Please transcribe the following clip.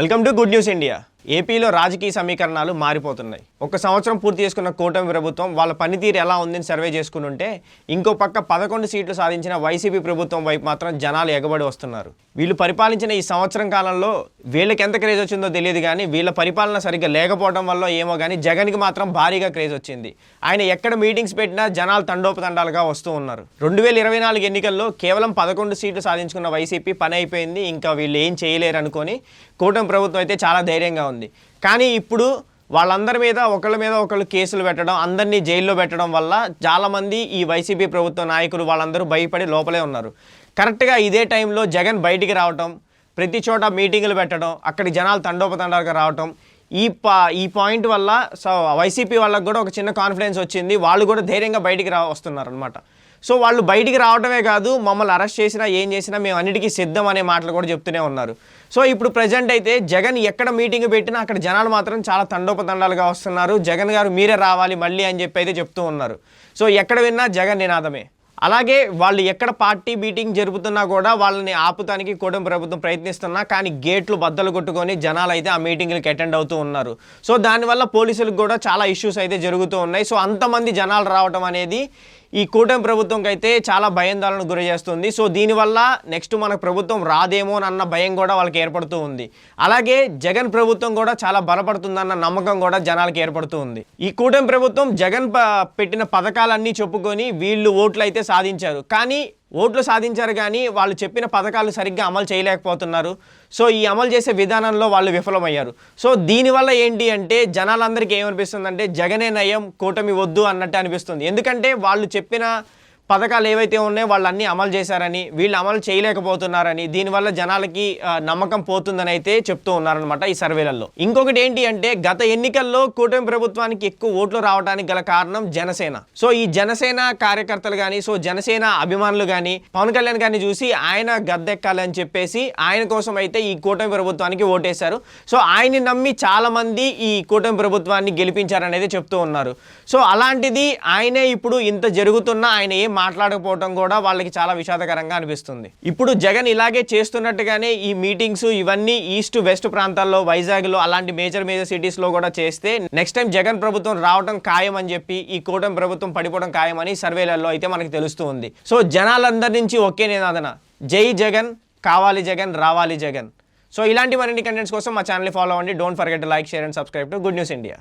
Welcome to good news India. ఏపీలో రాజకీయ సమీకరణాలు మారిపోతున్నాయి. ఒక సంవత్సరం పూర్తి చేసుకున్న కూటమి ప్రభుత్వం వాళ్ళ పనితీరు ఎలా ఉందని సర్వే చేసుకుని ఉంటే ఇంకో పక్క పదకొండు సీట్లు సాధించిన వైసీపీ ప్రభుత్వం వైపు మాత్రం జనాలు ఎగబడి వస్తున్నారు. వీళ్ళు పరిపాలించిన ఈ సంవత్సరం కాలంలో వీళ్ళకి ఎంత క్రేజ్ వచ్చిందో తెలియదు కానీ వీళ్ళ పరిపాలన సరిగ్గా లేకపోవడం వల్ల ఏమో కానీ జగన్కి మాత్రం భారీగా క్రేజ్ వచ్చింది. ఆయన ఎక్కడ మీటింగ్స్ పెట్టినా జనాలు తండోపతండాలుగా వస్తూ ఉన్నారు. రెండు వేల ఇరవై నాలుగు ఎన్నికల్లో కేవలం పదకొండు సీట్లు సాధించుకున్న వైసీపీ పని అయిపోయింది. ఇంకా వీళ్ళు ఏం చేయలేరు అనుకొని కూటమి ప్రభుత్వం అయితే చాలా ధైర్యంగా ఉంది. కానీ ఇప్పుడు వాళ్ళందరి మీద ఒకళ్ళ మీద ఒకళ్ళు కేసులు పెట్టడం అందరినీ జైల్లో పెట్టడం వల్ల చాలామంది ఈ వైసీపీ ప్రభుత్వ నాయకులు వాళ్ళందరూ భయపడి లోపలే ఉన్నారు. కరెక్ట్గా ఇదే టైంలో జగన్ బయటికి రావటం ప్రతి చోట మీటింగులు పెట్టడం అక్కడి జనాలు తండోపతండాలుగా రావటం ఈ పా ఈ పాయింట్ వల్ల సో వైసీపీ వాళ్ళకి కూడా ఒక చిన్న కాన్ఫిడెన్స్ వచ్చింది. వాళ్ళు కూడా ధైర్యంగా బయటికి రా వస్తున్నారు అనమాట సో వాళ్ళు బయటికి రావడమే కాదు మమ్మల్ని అరెస్ట్ చేసినా ఏం చేసినా మేము అన్నిటికీ సిద్ధం అనే మాటలు కూడా చెప్తూనే ఉన్నారు. సో ఇప్పుడు ప్రజెంట్ అయితే జగన్ ఎక్కడ మీటింగ్ పెట్టినా అక్కడ జనాలు మాత్రం చాలా తండోపతండాలుగా వస్తున్నారు. జగన్ గారు మీరే రావాలి మళ్ళీ అని చెప్పి అయితే చెప్తూ ఉన్నారు. సో ఎక్కడ విన్నా జగన్ నినాదమే. అలాగే వాళ్ళు ఎక్కడ పార్టీ మీటింగ్ జరుపుతున్నా కూడా వాళ్ళని ఆపుతానికి కూటమి ప్రభుత్వం ప్రయత్నిస్తున్నా కానీ గేట్లు బద్దలు కొట్టుకొని జనాలు అయితే ఆ మీటింగ్లకు అటెండ్ అవుతూ ఉన్నారు. సో దానివల్ల పోలీసులకు కూడా చాలా ఇష్యూస్ అయితే జరుగుతూ ఉన్నాయి. సో అంతమంది జనాలు రావటం అనేది ఈ కూటమి ప్రభుత్వంకి అయితే చాలా భయాందోళనకు గురి చేస్తుంది సో దీనివల్ల నెక్స్ట్ మనకు ప్రభుత్వం రాదేమో అన్న భయం కూడా వాళ్ళకి ఏర్పడుతూ ఉంది. అలాగే జగన్ ప్రభుత్వం కూడా చాలా బలపడుతుందన్న నమ్మకం కూడా జనాలకు ఏర్పడుతూ ఉంది. ఈ కూటమి ప్రభుత్వం జగన్ ప- పెట్టిన పథకాలన్నీ చెప్పుకొని వీళ్ళు ఓట్లు అయితే సాధించారు. కానీ ఓట్లు సాధించారు కానీ వాళ్ళు చెప్పిన పథకాలు సరిగ్గా అమలు చేయలేకపోతున్నారు. సో ఈ అమలు చేసే విధానంలో వాళ్ళు విఫలమయ్యారు. సో దీనివల్ల ఏంటి అంటే జనాలందరికీ ఏమనిపిస్తుందంటే జగనే నయం కూటమి వద్దు అన్నట్టు అనిపిస్తుంది. ఎందుకంటే వాళ్ళు చెప్పిన పథకాలు ఏవైతే ఉన్నాయో వాళ్ళు అమలు చేశారని వీళ్ళు అమలు చేయలేకపోతున్నారని దీనివల్ల జనాలకి నమ్మకం పోతుందని అయితే చెప్తూ ఉన్నారనమాట ఈ సర్వేలలో ఇంకొకటి ఏంటి అంటే గత ఎన్నికల్లో కూటమి ప్రభుత్వానికి ఎక్కువ ఓట్లు రావడానికి గల కారణం జనసేన. సో ఈ జనసేన కార్యకర్తలు కానీ సో జనసేన అభిమానులు కానీ పవన్ కళ్యాణ్ గారిని చూసి ఆయన గద్దెక్కాలని చెప్పేసి ఆయన కోసం అయితే ఈ కూటమి ప్రభుత్వానికి ఓటేశారు. సో ఆయన్ని నమ్మి చాలా మంది ఈ కూటమి ప్రభుత్వాన్ని గెలిపించారనేది చెప్తూ ఉన్నారు. సో అలాంటిది ఆయనే ఇప్పుడు ఇంత జరుగుతున్నా ఆయన ఏం మాట్లాడకపోవడం కూడా వాళ్ళకి చాలా విషాదకరంగా అనిపిస్తుంది. ఇప్పుడు జగన్ ఇలాగే చేస్తున్నట్టుగానే ఈ మీటింగ్స్ ఇవన్నీ ఈస్ట్ వెస్ట్ ప్రాంతాల్లో వైజాగ్లో అలాంటి మేజర్ మేజర్ సిటీస్లో కూడా చేస్తే నెక్స్ట్ టైం జగన్ ప్రభుత్వం రావడం ఖాయం అని చెప్పి ఈ కూటమి ప్రభుత్వం పడిపోవడం ఖాయమని సర్వేలలో అయితే మనకి తెలుస్తూ ఉంది. సో జనాలందరి నుంచి ఒకే నినాదన జై జగన్ కావాలి జగన్ రావాలి జగన్. సో ఇలాంటి మరిన్ని కంటెంట్స్ కోసం మా ఛానల్ ఫాలో అవ్వండి. Don't forget like share and subscribe to good news India